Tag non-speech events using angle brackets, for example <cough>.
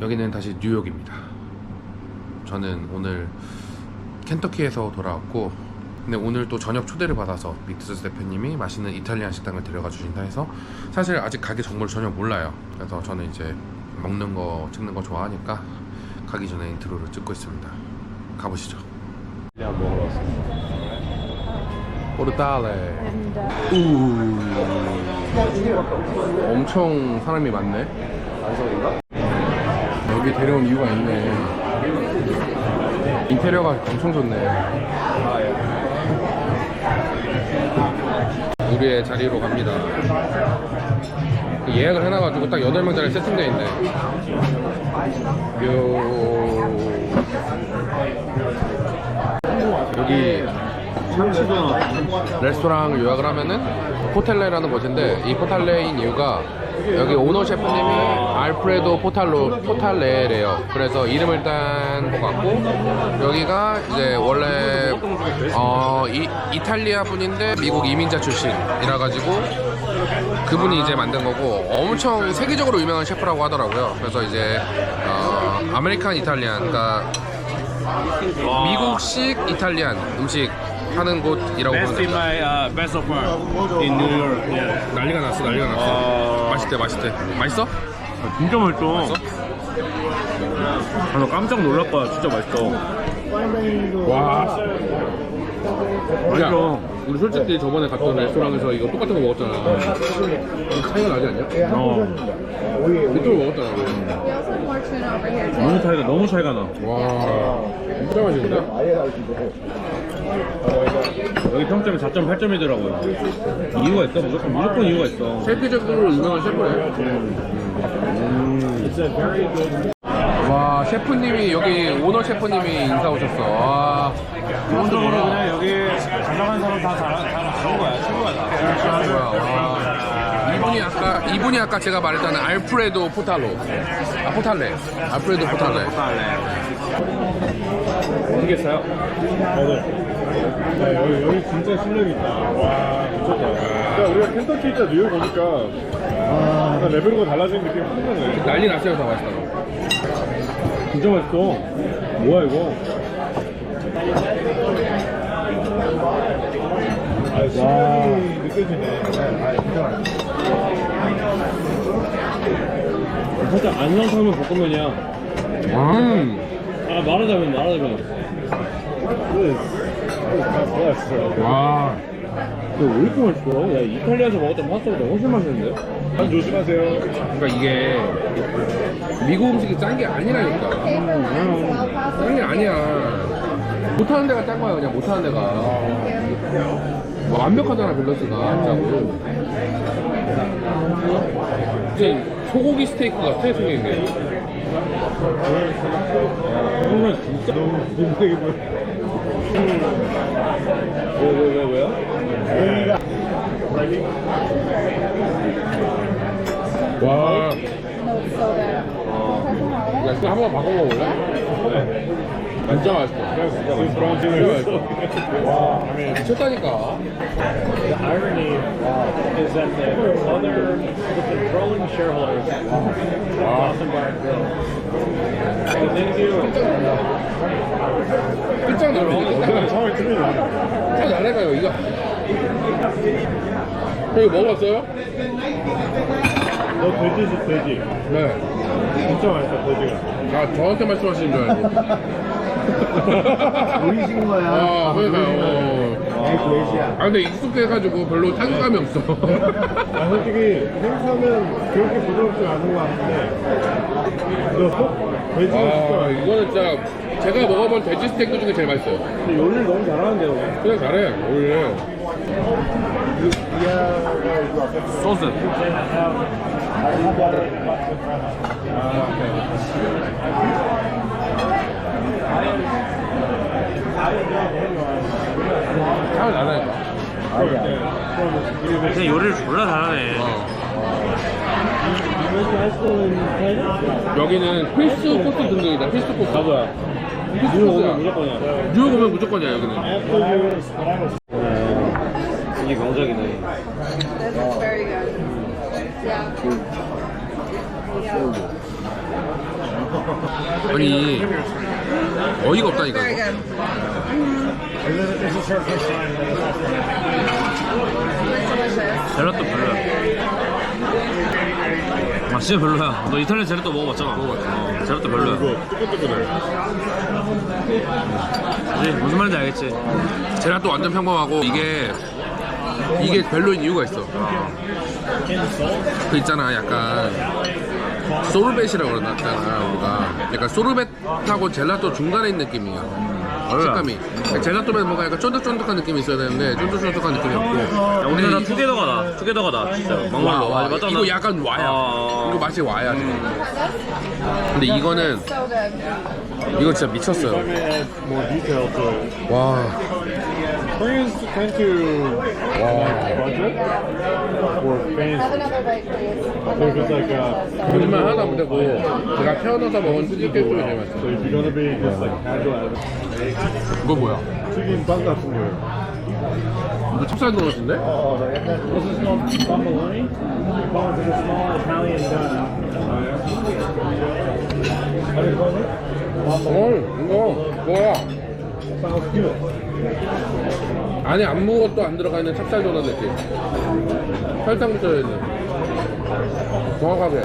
여기는 다시 뉴욕입니다. 저는 오늘 켄터키에서 돌아왔고 근데 오늘 또 저녁 초대를 받아서 미트스 대표님이 맛있는 이탈리안 식당을 데려가 주신다 해서 사실 아직 가게 정보를 전혀 몰라요. 그래서 저는 이제 먹는 거 찍는 거 좋아하니까 가기 전에 인트로를 찍고 있습니다. 가보시죠. 먹으러 왔습니다. 오르타레. 우. 엄청 사람이 많네. 안성인가? 여기 데려온 이유가 있네. 인테리어가 엄청 좋네. 우리의 자리로 갑니다. 예약을 해놔가지고 딱 8명짜리 세팅되어 있네. 요... 여기 레스토랑 요약을 하면은 포텔레라는 곳인데 이 포탈레인 이유가 여기 오너 셰프님이 알프레도 포탈로 포탈레래요. 그래서 이름을 딴 것 같고 여기가 이제 원래 어 이, 이탈리아 분인데 미국 이민자 출신이라 가지고 그분이 이제 만든 거고 엄청 세계적으로 유명한 셰프라고 하더라고요. 그래서 이제 어, 아메리칸 이탈리안 그러니까 미국식 이탈리안 음식 하는 곳이라고 보면 됩니다. my uh, best of in New York. 난리가 났어, 난리가 났어. 어. 맛있대, 맛있대. 맛있어? 진짜 맛있어. 맛있어? 아, 나 깜짝 놀랄 거야. 진짜 맛있어. 와. 야, 맛있어. 우리 솔직히 저번에 갔던 레스토랑에서 이거 똑같은 거 먹었잖아. 차이가 나지 않냐? 어. 이쪽을 먹었잖아. 우리. We also have more tuna over here too. 너무 차이가 너무 차이가 나. 와, 진짜 맛있는데? 여기 평점이 4.8점이더라고요. 이유가 있어. 무조건 무조건 이유가 있어. 세계적으로 유명한 셰프래. 와, 셰프님이, 여기 오너 셰프님이 인사 오셨어. 와, 기본적으로 그냥 여기 가져간 사람 다 잘, 잘 아는 거야. 친구가 다. 와. 이분이 아까, 이분이 아까 제가 말했던 알프레도 포탈로. 아, 포탈레. 알프레도 포탈레. 모르겠어요. 야, 여기, 여기 진짜 실력 있다. 와, 미쳤다. 야, 우리가 켄터키 있다 뉴욕 오니까, 아, 약간 레벨이 달라진 느낌이 확 나네. 난리 났어요, 다 맛있다고. 진짜 맛있어. 뭐야, 이거? 아, 실력이 느껴지네. 아, 진짜. 살짝 안성탕면 볶음면이야. 음. 아 말하자면 말하자면. 좋았어. 와. 왜 이렇게 맛있어? 야 이탈리아에서 먹었던 파스타보다 훨씬 맛있는데? 한 조심하세요. 그러니까 이게 미국 음식이 짠 게 아니라니까. 짠 게 아니야. 못하는 데가 짠 거야, 그냥 못하는 데가. 뭐 완벽하잖아, 밸런스가. 안 짜고. 이제 소고기 스테이크 같아, 생긴 게. 정말 진짜 너무 무색해 보여. 왜왜 왜 왜요? 와. 야, 이거 한번 바꿔 먹을래? 진짜 맛있어. This brown 진짜 sugar. 맛있어. 미쳤다니까. The irony is that the other the controlling shareholders Boston Bar and Grill. And thank you. 끝장 상황이 틀리네. 잘 잘해봐요 이거 이거 먹어봤어요? 너 돼지지, 돼지. 네. 진짜 맛있어, 돼지가. 아 저한테 말씀하시는 줄 알고 <laughs> 보이신 거야. 아 그러니까요 에이, 돼지야. 아 근데 익숙해가지고 별로 타격감이 없어 <laughs> 아, 솔직히 생선은 그렇게 부드럽지 않은 것 같은데, 이거 속 돼지가 아 진짜. 이거는 진짜 제가 먹어본 돼지 스테이크 중에 제일 맛있어요 근데 요리를 너무 잘하는데요. 그냥 잘해 오히려 소스. 잘 나라니까 그냥 요리를 졸라 잘하네. 여기는 필수 코스 등급이다 필수 코스 맞아. 필수 코스야 무조건이야. 뉴욕 오면 무조건이야 여기는 이게 명작이네. This is very good. Yeah. Yeah. 아니 어이가 없다니까. Very 이거. good. 젤라또 별로야. 아 진짜 별로야. 너 이탈리아 젤라또 먹어봤잖아. 먹어봤지. 어, 젤라또 별로야. 이거 뜨끈뜨끈해. 그지? 무슨 말인지 알겠지? 제라또 완전 평범하고 이게 이게 별로인 이유가 있어. 그 있잖아 약간 소르벳이라고 그러잖아 우리가 약간 소르벳하고 젤라또 중간에 있는 느낌이야. 식감이 젤라또면 뭔가 약간 쫀득쫀득한 느낌이 있어야 되는데 쫀득쫀득한 느낌이 없고 야, 우리나라 투게더가 나. 투게더가 나. 진짜. 막말로. 와, 와. 맞잖아. 이거 약간 와야 아. 이거 맛이 와야 지금 근데 이거는. 이거 진짜 미쳤어요 more detail to it. 와 Koreans tend to like budget or fancy. if it's like uh, 거짓말 하나도 못하고 제가 태어나서 먹은 중에 제일 맛있어 so if you're gonna be just like casual, 이거 뭐야? 튀긴 빵 같은 거예요. 이거 찹쌀 도넛인데? This is called bomboloni. We call it the small Italian donut. 어 이거 뭐야? Sounds good. 안에 아무것도 안 들어가 있는 찹쌀 도넛 느낌. 설탕 묻혀 있는 정확하게